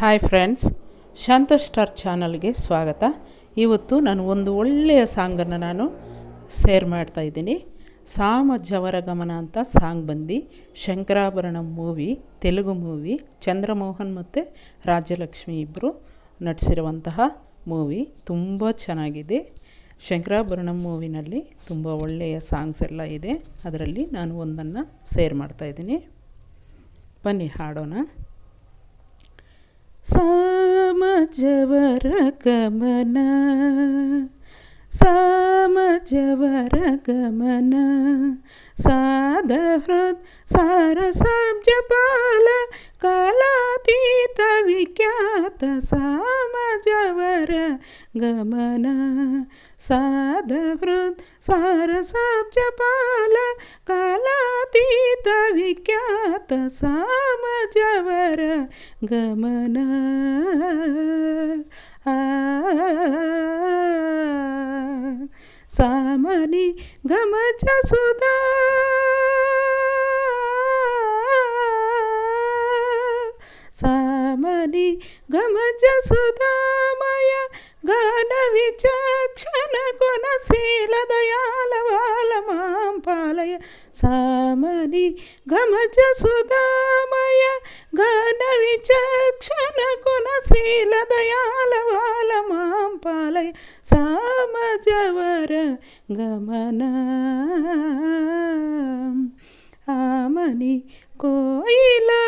Hi friends ಶಾಂತ star ಚಾನಲ್ಗೆ ಸ್ವಾಗತ. ಇವತ್ತು ನಾನು ಒಂದು ಒಳ್ಳೆಯ ಸಾಂಗನ್ನು ನಾನು ಶೇರ್ ಮಾಡ್ತಾ ಸಾಮ ಜವರ ಗಮನ ಅಂತ ಸಾಂಗ್ ಬಂದು. ಶಂಕರಾಭರಣ ಮೂವಿ ತೆಲುಗು ಮೂವಿ ಚಂದ್ರಮೋಹನ್ ಮತ್ತು ರಾಜ್ಯಲಕ್ಷ್ಮಿ ಇಬ್ಬರು ನಟಿಸಿರುವಂತಹ ಮೂವಿ ತುಂಬ ಚೆನ್ನಾಗಿದೆ. ಶಂಕರಾಭರಣ ಮೂವಿನಲ್ಲಿ ತುಂಬ ಒಳ್ಳೆಯ ಸಾಂಗ್ಸ್ ಎಲ್ಲ ಇದೆ. ಅದರಲ್ಲಿ ನಾನು ಒಂದನ್ನು ಶೇರ್ ಮಾಡ್ತಾಯಿದ್ದೀನಿ ಬನ್ನಿ ಹಾಡೋಣ. సామజవరగమన సామజవరగమన సాధహృద్ సారసాబ్జపాల कालातीत विख्यात सामजवर गमन. साधहृद सारसाब्ज पाल कालातीत विख्यात सामजवर गमन. आ. सामनी गमच सुदा గమని గమజ సుధామయ గాన విచక్షణ గుణశీల దయాలవాలమాం పాలయ సామని గమజ సుధామయ గాన విచక్షణ గుణశీల దయాలవాలమాం పాలయ సామజవర గమన. ఆమని కోయిలా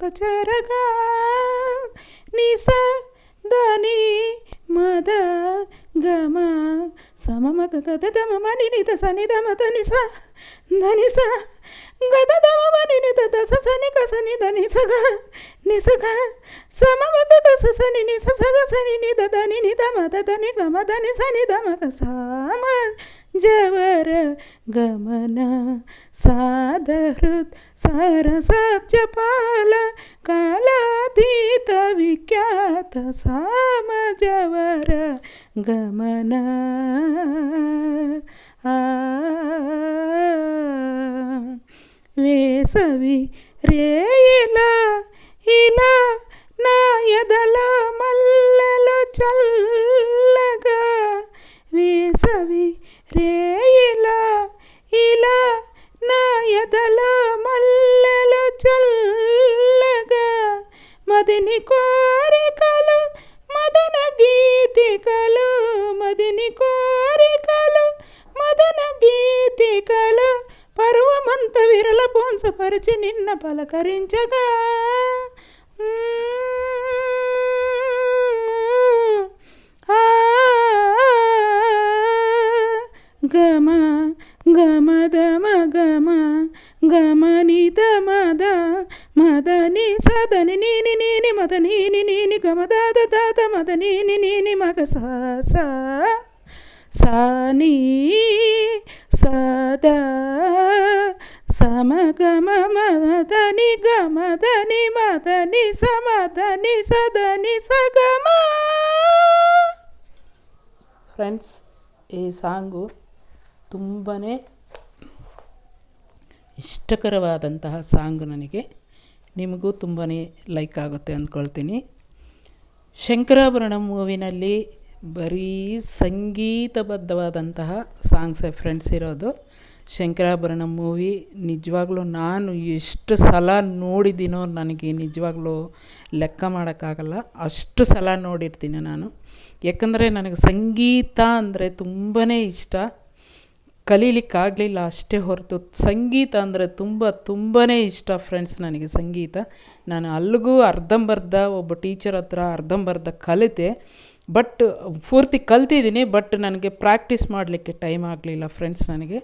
పాని చెరగా చేరగా నిస దని మద గమ సమమగ గద దమ మని నిద సని దమ దని స దని స గద దమ మని నిద దస సని క సని దని సగ నిసగ సమమగ గస సని నిస సగ సని నిద దని నిద మద దని గమ దని సని దమ గ జవ ഗമന സാധഹൃത് സരസബ്ജപാല കാലാതീത വിഖ്യാത സാമജവര ഗമന. వేసవి రేయల ఇలా నాయదల మల్లలు చల్ల వచ్చి నిన్న పలకరించగా. గమ గమ దమ గమ గమనిత దమద మదని సదని నీని నీని మద నీని నీని గమ దాద దాద మద నీని నీని మగ సా సా సాని సదా ಮ ಗ ಮ ದ ನಿ ಗ ಮ ದ ನಿ ಮ ದ ನಿ ಸ ಮ ದ ನಿ ಸ ದ ನಿ ಸ ಗ ಮ ಫ್ರೆಂಡ್ಸ್ ಈ ಸಾಂಗು ತುಂಬಾ ಇಷ್ಟಕರವಾದಂತಹ ಸಾಂಗ್ ನನಗೆ. ನಿಮಗೂ ತುಂಬಾ ಲೈಕ್ ಆಗುತ್ತೆ ಅಂದ್ಕೊಳ್ತೀನಿ. ಶಂಕರಾಭರಣ ಮೂವಿನಲ್ಲಿ ಬರೀ ಸಂಗೀತಬದ್ಧವಾದಂತಹ ಸಾಂಗ್ಸೇ ಫ್ರೆಂಡ್ಸ್ ಇರೋದು. ಶಂಕರಾಭರಣ ಮೂವಿ ನಿಜವಾಗ್ಲೂ ನಾನು ಎಷ್ಟು ಸಲ ನೋಡಿದ್ದೀನೋ ನನಗೆ ನಿಜವಾಗ್ಲೂ ಲೆಕ್ಕ ಮಾಡೋಕ್ಕಾಗಲ್ಲ. ಅಷ್ಟು ಸಲ ನೋಡಿರ್ತೀನಿ ನಾನು. ಯಾಕಂದರೆ ನನಗೆ ಸಂಗೀತ ಅಂದರೆ ತುಂಬಾ ಇಷ್ಟ. ಕಲೀಲಿಕ್ಕಾಗಲಿಲ್ಲ ಅಷ್ಟೇ ಹೊರತು ಸಂಗೀತ ಅಂದರೆ ತುಂಬ ತುಂಬಾ ಇಷ್ಟ ಫ್ರೆಂಡ್ಸ್ ನನಗೆ ಸಂಗೀತ. ನಾನು ಅಲ್ಲಿಗೂ ಅರ್ಧಂಬರ್ಧ ಒಬ್ಬ ಟೀಚರ್ ಹತ್ರ ಅರ್ಧಂಬರ್ಧ ಕಲಿತೆ. ಬಟ್ ಪೂರ್ತಿ ಕಲ್ತಿದ್ದೀನಿ ಬಟ್ ನನಗೆ ಪ್ರಾಕ್ಟೀಸ್ ಮಾಡಲಿಕ್ಕೆ ಟೈಮ್ ಆಗಲಿಲ್ಲ ಫ್ರೆಂಡ್ಸ್ ನನಗೆ.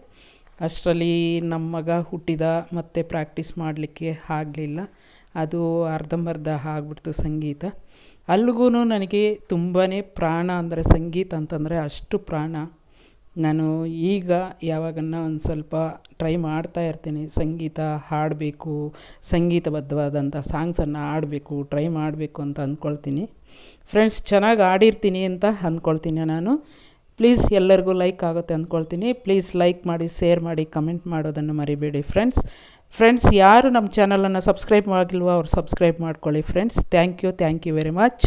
ಅಷ್ಟರಲ್ಲಿ ನಮ್ಮ ಮಗ ಹುಟ್ಟಿದ ಮತ್ತು ಪ್ರಾಕ್ಟೀಸ್ ಮಾಡಲಿಕ್ಕೆ ಆಗಲಿಲ್ಲ. ಅದು ಅರ್ಧಂಬರ್ಧ ಆಗ್ಬಿಡ್ತು ಸಂಗೀತ. ಅಲ್ಲಿಗೂ ನನಗೆ ತುಂಬಾ ಪ್ರಾಣ ಅಂದರೆ ಸಂಗೀತ ಅಂತಂದರೆ ಅಷ್ಟು ಪ್ರಾಣ. ನಾನು ಈಗ ಯಾವಾಗನ್ನ ಒಂದು ಸ್ವಲ್ಪ ಟ್ರೈ ಮಾಡ್ತಾ ಇರ್ತೀನಿ. ಸಂಗೀತ ಹಾಡಬೇಕು ಸಂಗೀತಬದ್ಧವಾದಂಥ ಸಾಂಗ್ಸನ್ನು ಹಾಡಬೇಕು ಟ್ರೈ ಮಾಡಬೇಕು ಅಂತ ಅಂದ್ಕೊಳ್ತೀನಿ ಫ್ರೆಂಡ್ಸ್ ಚೆನ್ನಾಗಿ ಆಡಿರ್ತೀನಿ ಅಂತ ಅಂದ್ಕೊಳ್ತೀನಿ ನಾನು. ಪ್ಲೀಸ್ ಎಲ್ಲರಿಗೂ ಲೈಕ್ ಆಗುತ್ತೆ ಅಂದ್ಕೊಳ್ತೀನಿ. ಪ್ಲೀಸ್ ಲೈಕ್ ಮಾಡಿ ಶೇರ್ ಮಾಡಿ ಕಮೆಂಟ್ ಮಾಡೋದನ್ನು ಮರಿಬೇಡಿ ಫ್ರೆಂಡ್ಸ್ ಫ್ರೆಂಡ್ಸ್ ಯಾರು ನಮ್ಮ ಚಾನಲನ್ನು ಸಬ್ಸ್ಕ್ರೈಬ್ ಆಗಿಲ್ವೋ ಅವ್ರು ಸಬ್ಸ್ಕ್ರೈಬ್ ಮಾಡ್ಕೊಳ್ಳಿ friends thank you thank you very much